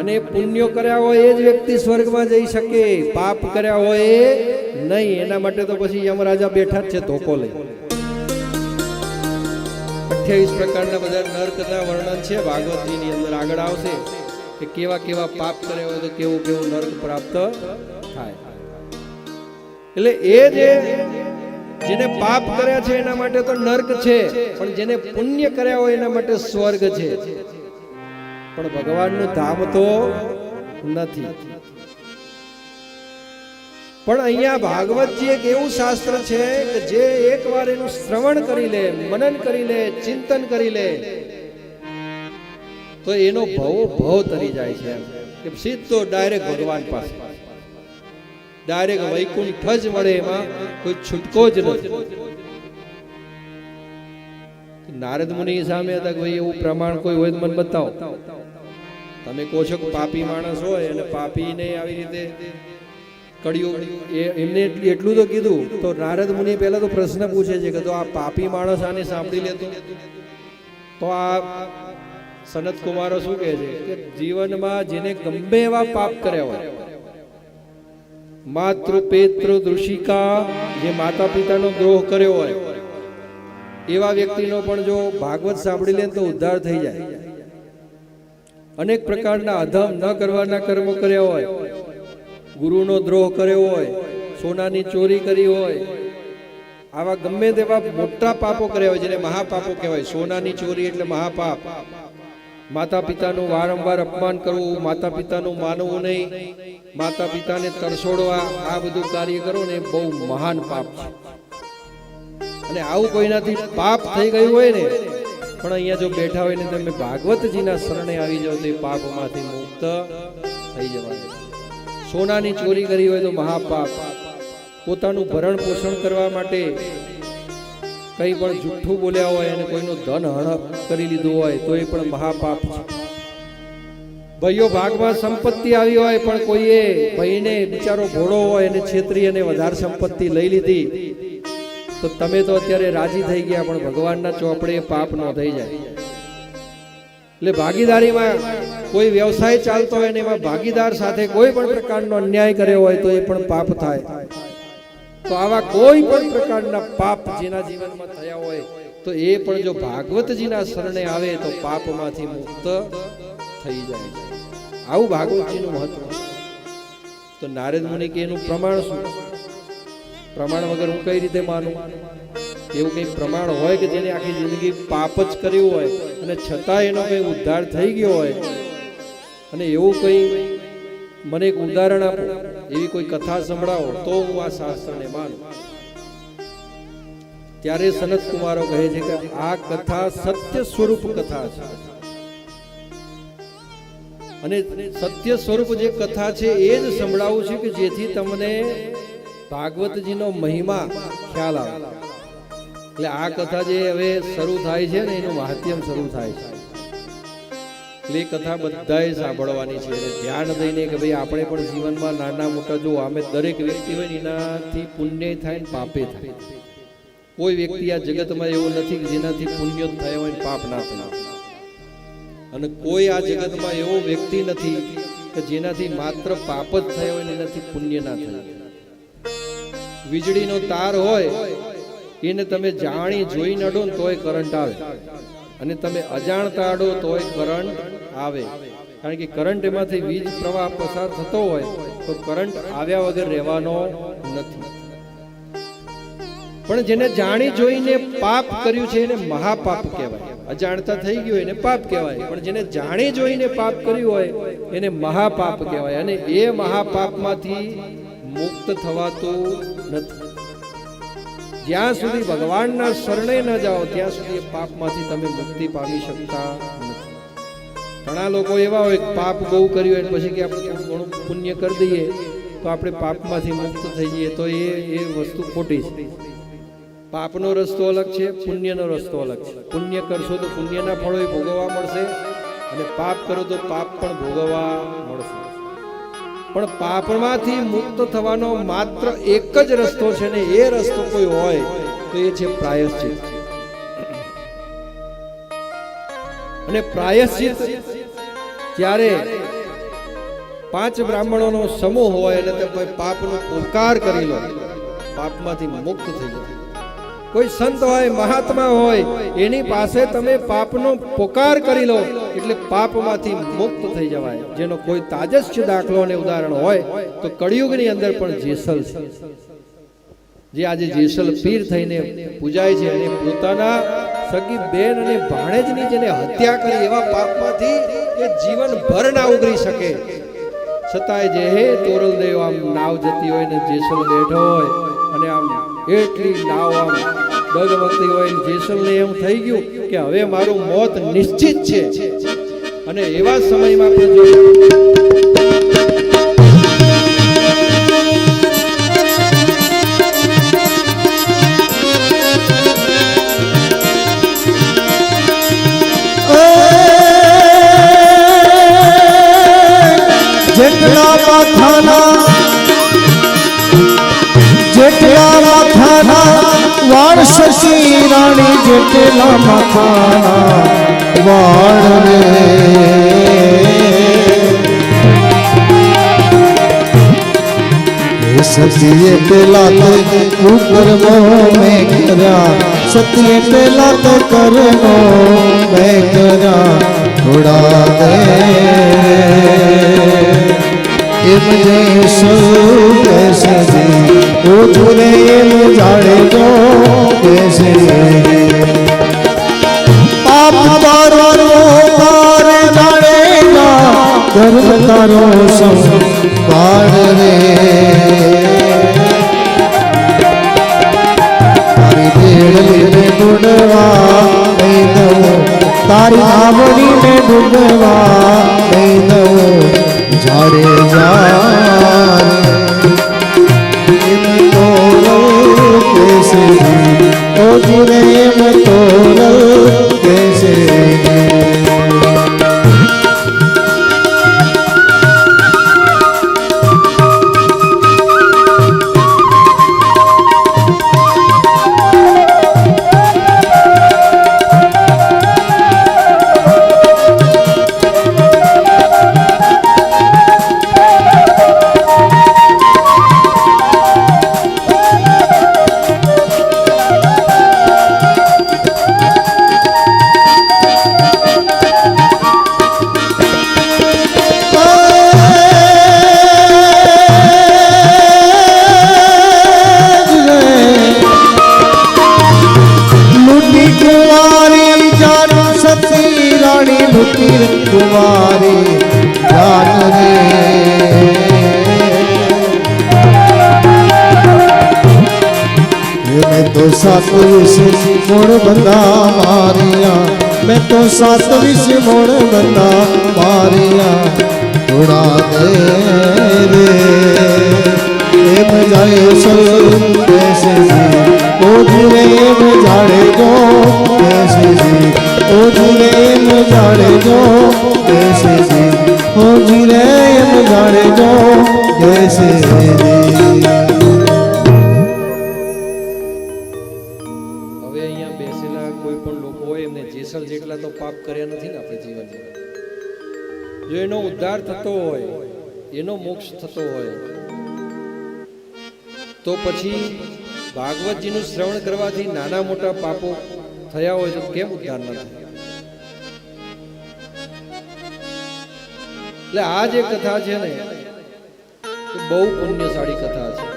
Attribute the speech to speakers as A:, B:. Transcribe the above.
A: અને પુણ્યો કર્યા હોય એ જ વ્યક્તિ સ્વર્ગમાં જઈ શકે. પાપ કર્યા હોય નહીં. એના માટે તો પછી યમરાજા બેઠા જ છે ધોકો લઈ. અઠ્યાવીસ પ્રકારના બધા નર્કના વર્ણન છે. ભાગવતજીની અંદર આગળ આવશે કે કેવા કેવા પાપ કર્યા હોય તો કેવું કેવું નર્ક પ્રાપ્ત થાય. એટલે એ જે જેને પાપ કર્યા છે એના માટે તો નર્ક છે, પણ જેને પુણ્ય કર્યા હોય એના માટે સ્વર્ગ છે. પણ ભગવાનનું ધામ તો નથી. પણ અહીંયા ભાગવતજી એક એવું શાસ્ત્ર છે કે જે એકવાર એનું શ્રવણ કરી લે, મનન કરી લે, ચિંતન કરી લે, તો એનો ભવ ભવ તરી જાય છે. કે સીધો ડાયરેક્ટ ભગવાન પાસે. ડાયરેક્ટ વૈકુંઠ જ મળે એમાં, કોઈ છૂટકો જ નથી. નારદ મુનિ સામે હતા ભાઈ એવું પ્રમાણ કોઈ હોય તો મને બતાવો. તમે કહો છો કે પાપી માણસ હોય અને પાપીને આવી રીતે કડિયું એ એમને એટલું તો કીધું. તો નારદ મુનિ પહેલા તો પ્રશ્ન પૂછે છે કે તો આ પાપી માણસ આને સાંભળી લેતો? તો આ સનત કુમારો શું કહે છે? કે જીવનમાં જેને ગમે એવા પાપ કર્યા હોય માતૃ પેતૃ દૃષિકા જે માતા પિતાનો દ્રોહ કર્યો હોય, એવા વ્યક્તિનો પણ જો ભાગવત સાંભળી લે તો ઉદ્ધાર થઈ જાય. અનેક પ્રકારના અધમ ન કરવાના કર્મો કર્યા હોય. ગુરુનો દ્રોહ કર્યો હોય, સોનાની ચોરી કરી હોય. આવા ગમે તેવા મોટા પાપો કર્યા હોય જેને મહાપાપો કહેવાય. સોનાની ચોરી એટલે મહાપાપ. માતા પિતાનું વારંવાર અપમાન કરવું માતા પિતાનું માનવું નહીં. માતા પિતાને તરસોડવા, આ બધું કાર્ય કરો ને બહુ મહાન પાપ છે. અને આવું કોઈનાથી પાપ થઈ ગયું હોય ને પણ અહીંયા જો બેઠા હોય ને તમે ભાગવતજીના શરણે આવી જાઓ તો એ પાપમાંથી મુક્ત થઈ જવાનું સોનાની ચોરી કરી હોય તો મહાપાપ. પોતાનું ભરણ પોષણ કરવા માટે કંઈ પણ જુઠ્ઠું બોલ્યા હોય અને કોઈનું ધન હડપ કરી લીધું હોય તો એ પણ મહાપાપ છે. ભાઈઓ, ભાગમાં સંપત્તિ આવી હોય પણ કોઈએ ભાઈને બિચારો ઘોડો હોય અને છેતરી અને વધારે સંપત્તિ લઈ લીધી તો તમે તો અત્યારે રાજી થઈ ગયા, પણ ભગવાનના ચોપડે પાપ ન થઈ જાય. એટલે ભાગીદારીમાં કોઈ વ્યવસાય ચાલતો હોય ને એમાં ભાગીદાર સાથે કોઈ પણ પ્રકારનો અન્યાય કર્યો હોય તો એ પણ પાપ થાય. તો આવા કોઈ પણ પ્રકારના પાપ જેના જીવનમાં થયા હોય, તો એ પણ જો ભાગવતજીના શરણે આવે તો પાપમાંથી મુક્ત થઈ જાય. આવું ભાગવતજીનું મહત્વ તો નારદ મુનિ કે એનું પ્રમાણ શું? પ્રમાણ વગર હું કઈ રીતે માનું? એવું કંઈ પ્રમાણ હોય કે જેને આખી જિંદગી પાપ જ કર્યું હોય અને છતાં એનો કંઈ ઉદ્ધાર થઈ ગયો હોય? અને એવું કંઈ મને એક ઉદાહરણ આપો, એવી કોઈ કથા સંભળાવો તો હું આ શાસ્ત્રને માનું. ત્યારે સનત કુમારો કહે છે કે આ કથા સત્ય સ્વરૂપ કથા છે. અને સત્ય સ્વરૂપ જે કથા છે એ જ સંભળાવું છું કે જેથી તમને ભાગવતજીનો મહિમા ખ્યાલ આવે. એટલે આ કથા જે હવે શરૂ થાય છે ને, એનું મહાત્યમ શરૂ થાય છે. એટલે એ કથા બધાએ સાંભળવાની છે. ધ્યાન દઈને કે ભાઈ આપણે પણ જીવનમાં નાના મોટા જો અમે દરેક વ્યક્તિ હોય એનાથી પુણ્ય થાય ને પાપે થાય. કોઈ વ્યક્તિ આ જગતમાં એવો નથી કે જેનાથી પુણ્ય થયો હોય પાપ ના થયા. અને કોઈ આ જગતમાં એવો વ્યક્તિ નથી કે જેનાથી માત્ર પાપ જ થયો હોય ને, એનાથી પુણ્ય ના થયા. વીજળીનો તાર હોય, એને તમે જાણી જોઈ નડો ને તોય કરંટ આવે. અને તમે અજાણતા અડો તોય કરંટ આવે. કારણ કે કરંટ એમાંથી વીજ પ્રવાહ પસાર થતો હોય, તો કરંટ આવ્યા વગર રહેવાનો નથી. પણ જેને જાણી જોઈને પાપ કર્યું છે, એને મહાપાપ કહેવાય. અજાણતા થઈ ગયું એને પાપ કહેવાય. પણ જેને જાણી જોઈને પાપ કર્યું હોય, એને મહાપાપ કહેવાય. અને એ મહાપાપમાંથી મુક્ત થવાતું નથી. જ્યાં સુધી ભગવાનના શરણે ન જાઓ, ત્યાં સુધી પાપમાંથી તમે મુક્તિ પામી શકતા નથી. ઘણા લોકો એવા હોય પાપ બહુ કર્યું હોય પછી કે આપણે થોડું ઘણું પુણ્ય કરી દઈએ, તો આપણે પાપમાંથી મુક્ત થઈ જઈએ, તો એ એ વસ્તુ ખોટી છે. પાપનો રસ્તો અલગ છે, પુણ્યનો રસ્તો અલગ છે. પુણ્ય કરશો તો પુણ્યના ફળો ભોગવવા મળશે અને પાપ કરો તો પાપ પણ ભોગવવા મળશે. પણ પાપમાંથી મુક્ત થવાનો માત્ર એક જ રસ્તો છે ને એ રસ્તો કોઈ હોય તો એ છે પ્રાયશ્ચિત. અને પ્રાયશ્ચિત જ્યારે પાંચ બ્રાહ્મણોનો સમૂહ હોય અને તે કોઈ પાપનો ઉપકાર કરી લો, પાપમાંથી મુક્ત થઈ જાય. કોઈ સંત હોય, મહાત્મા હોય, એની પાસે તમે પાપનો પોકાર કરી લો, એટલે પાપમાંથી મુક્ત થઈ જવાય. જેનો કોઈ તાજસ્ય દાખલો અને ઉદાહરણ હોય, તો કળિયુગની અંદર પણ જેસલ છે. જે આજે જેસલ પીર થઈને પૂજાય છે અને પોતાના સગી બેન અને ભાણેજની જેને હત્યા કરી એવા પાપમાંથી એ જીવનભર ના ઉગરી શકે. છતાંય જે હે તોરલ દેવ આમ નાવ જતી હોય ને જેસલ બેઠો હોય, અને આમ એટલી નાવ આમ હોય, જેસલને એમ થઈ ગયું કે હવે મારું મોત નિશ્ચિત છે. અને એવા સમયમાં પણ જો
B: જેટલા માથાના શશી રાણી જેટલા માથાના વાળ રે. સતીએ પેલા તે કુકર્મો મેં કર્યા સતીએ પેલા તો કરનો મેં કર્યા થોડા દે એમ જે સૌ કેસે ઓ જુરે એમ જાણે તો કેસે પાપ તારો તાર જાણેગા કર્મ તારો સંભાળ રે તારી દેડલીને ગુણવા નહીં તારી રાણી લૂટી રે કુંવારી જાન રે મેં તો સાત વિશે મોડ બંધા મારિયા મેં તો સાત વિશે મોડ બંધા મારિયા થોડા દે રે એમ જાય સલ કેસે ઓ ધીરે એમ જાડે જો કેસે ઓ ધીરે એમ જાડે જો કેસે ઓ ધીરે એમ જાડે જો
A: હવે અહીંયા બેસેલા કોઈ પણ લોકો હોય, એમને જેસલ જેટલા તો પાપ કર્યા નથી ને આપણે જીવનમાં. જો એનો ઉદ્ધાર થતો હોય, એનો મોક્ષ થતો હોય, તો પછી ભાગવતજીનું શ્રવણ કરવાથી નાના મોટા પાપો થયા હોય તો કેમ ઉદ્ધાર ન થાય? એટલે આ જે કથા છે ને બહુ પુણ્યશાળી કથા છે.